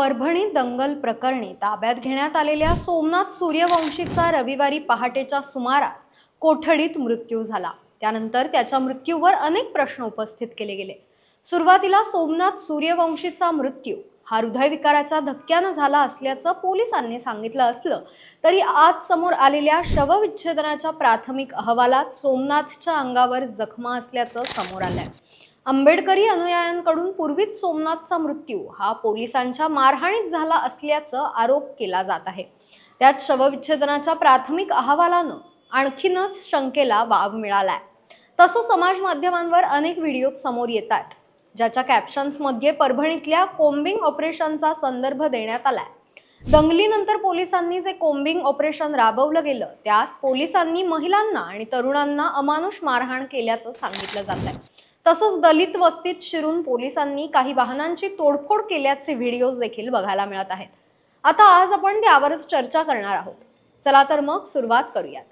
परभणी दंगल प्रकरणी ताब्यात घेण्यात आलेल्या सोमनाथ सूर्यवंशीचा रविवारी पहाटेच्या सुमारास कोठडीत मृत्यू झाला. त्यानंतर त्याच्या मृत्यूवर अनेक प्रश्न उपस्थित केले गेले. सुरुवातीला सोमनाथ सूर्यवंशीचा मृत्यू हा हृदयविकाराच्या धक्क्यानं झाला असल्याचं पोलिसांनी सांगितलं असलं तरी आज समोर आलेल्या शवविच्छेदनाच्या प्राथमिक अहवालात सोमनाथच्या अंगावर जखमा असल्याचं समोर आलंय. आंबेडकरी अनुयायांकडून पूर्वीच सोमनाथचा मृत्यू हा पोलिसांच्या मारहाणीत झाला असल्याचं आरोप केला जात आहे. त्यात शवविच्छेदनाच्या प्राथमिक अहवालानं आणखीनच शंकेला वाव मिळालाय. तसं समाज माध्यमांवर अनेक व्हिडिओ समोर येतात ज्याच्या कॅप्शन्समध्ये परभणीतल्या कोम्बिंग ऑपरेशनचा संदर्भ देण्यात आलाय. दंगलीनंतर पोलिसांनी जे कोम्बिंग ऑपरेशन राबवलं गेलं त्यात पोलिसांनी महिलांना आणि तरुणांना अमानुष मारहाण केल्याचं सांगितलं जात आहे तसंच दलित वस्तीत शिरून पोलिसांनी काही वाहनांची तोडफोड केल्याचे व्हिडिओज देखील बघायला मिळत आहेत. आता आज आपण त्यावरच चर्चा करणार आहोत. चला तर मग सुरुवात करूयात.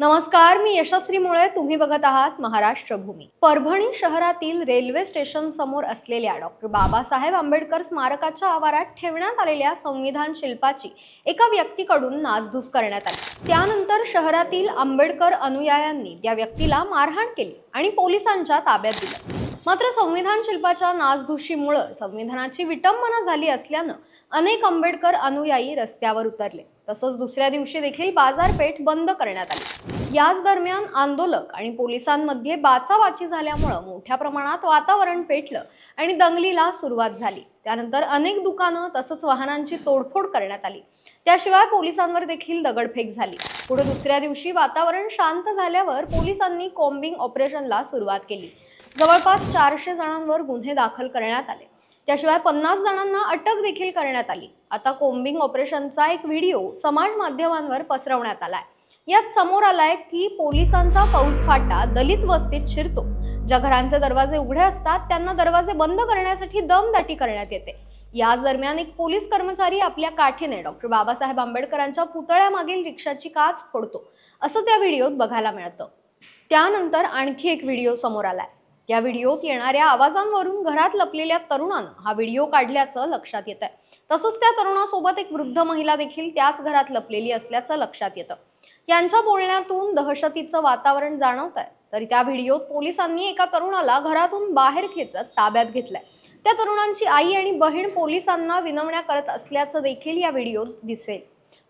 नमस्कार मी यशस्वी मुळे. तुम्ही बघत आहात महाराष्ट्र भूमी. परभणी शहरातील रेल्वे स्टेशन समोर असलेल्या डॉक्टर बाबासाहेब आंबेडकर स्मारकाच्या आवारात ठेवण्यात आलेल्या संविधान शिल्पाची एका व्यक्तीकडून नासधूस करण्यात आली. त्यानंतर शहरातील आंबेडकर अनुयायांनी त्या व्यक्तीला मारहाण केली आणि पोलिसांच्या ताब्यात दिलं. मात्र संविधान शिल्पाच्या नासधुशीमुळं संविधानाची विटंबना झाली असल्यानं अनेक आंबेडकर अनुयायी रस्त्यावर उतरले. तसंच दुसऱ्या दिवशी देखील बाजारपेठ बंद करण्यात आली. याच दरम्यान आंदोलक आणि पोलिसांमध्ये बाचाबाची झाल्यामुळं मोठ्या प्रमाणात वातावरण पेटलं आणि दंगलीला सुरुवात झाली. त्यानंतर अनेक दुकानं तसंच वाहनांची तोडफोड करण्यात आली. त्याशिवाय पोलिसांवर देखील दगडफेक झाली. पुढे दुसऱ्या दिवशी वातावरण शांत झाल्यावर पोलिसांनी कॉम्बिंग ऑपरेशनला सुरुवात केली. जवळपास चारशे जणांवर गुन्हे दाखल करण्यात आले. त्याशिवाय पन्नास जणांना अटक देखील करण्यात आली. आता कोम्बिंग ऑपरेशनचा एक व्हिडिओ समाज माध्यमांवर पसरवण्यात आलाय. यात समोर आलाय की पोलिसांचा फौजफाटा दलित वस्तीत शिरतो. ज्या घरांचे दरवाजे उघडे असतात त्यांना दरवाजे बंद करण्यासाठी दमदाटी करण्यात येते. याच दरम्यान एक पोलीस कर्मचारी आपल्या काठीने डॉक्टर बाबासाहेब आंबेडकरांच्या पुतळ्यामागील रिक्षाची काच फोडतो. असं त्या व्हिडिओत बघायला मिळतं. त्यानंतर आणखी एक व्हिडिओ समोर आलाय. या व्हिडिओत येणाऱ्या आवाजांवरून घरात लपलेल्या तरुणानं हा व्हिडिओ काढल्याचं लक्षात येत आहे तसंच त्या तरुणासोबत एक वृद्ध महिला देखील त्याच घरात लपलेली असल्याचं लक्षात येतं. यांच्या बोलण्यातून दहशतीचं वातावरण जाणवत आहे तरी त्या व्हिडिओत पोलिसांनी एका तरुणाला घरातून बाहेर खेचत ताब्यात घेतलंय. त्या तरुणांची आई आणि बहीण पोलिसांना विनवण्या करत असल्याचं देखील या व्हिडिओत दिसेल.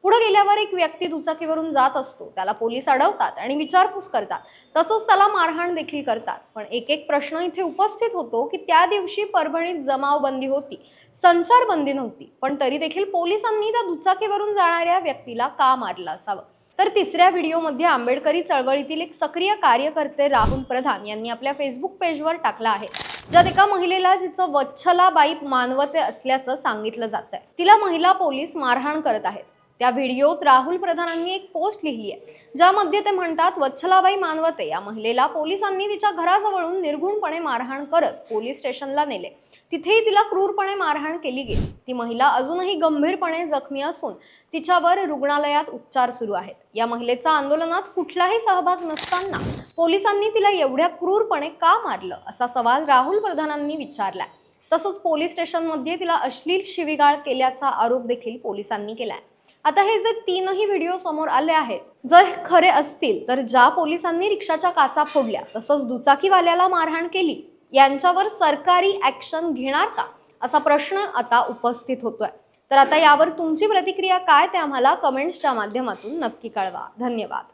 पुढे गेल्यावर एक व्यक्ती दुचाकीवरून जात असतो. त्याला पोलीस अडवतात आणि विचारपूस करतात. तसंच त्याला मारहाण देखील करतात. पण एक एक प्रश्न इथे उपस्थित होतो की त्या दिवशी परभणीत जमावबंदी होती. संचारबंदी नव्हती. पण तरी देखील पोलिसांनी त्या दुचाकीवरून जाणाऱ्या व्यक्तीला का मारलं असावं? तर तिसऱ्या व्हिडिओमध्ये आंबेडकरी चळवळीतील एक सक्रिय कार्यकर्ते राहुल प्रधान यांनी आपल्या फेसबुक पेजवर टाकला आहे. ज्यात एका महिलेला जिचं वच्छलाबाई मानवते असल्याचं सांगितलं जात आहे तिला महिला पोलीस मारहाण करत आहेत. त्या व्हिडिओत राहुल प्रधानांनी एक पोस्ट लिहिली आहे ज्यामध्ये ते म्हणतात वच्छलाबाई मानवते या महिलेला पोलिसांनी तिच्या घराजवळून निर्घुणपणे मारहाण करत पोलीस स्टेशनला नेले. तिथेही तिला क्रूरपणे मारहाण केली गेली. ती महिला अजूनही गंभीरपणे जखमी असून तिच्यावर रुग्णालयात उपचार सुरू आहेत. या महिलेचा आंदोलनात कुठलाही सहभाग नसताना पोलिसांनी तिला एवढ्या क्रूरपणे का मारलं असा सवाल राहुल प्रधानांनी विचारलाय. तसंच पोलीस स्टेशनमध्ये तिला अश्लील शिवीगाळ केल्याचा आरोप देखील पोलिसांनी केलाय. आता हे जे तीनही व्हिडिओ समोर आले आहेत जर खरे असतील तर ज्या पोलिसांनी रिक्षाच्या काचा फोडल्या तसंच दुचाकीवाल्याला मारहाण केली यांच्यावर सरकारी ऍक्शन घेणार का? असा प्रश्न आता उपस्थित होतोय. तर आता यावर तुमची प्रतिक्रिया काय ते आम्हाला कमेंट्सच्या माध्यमातून नक्की कळवा. धन्यवाद.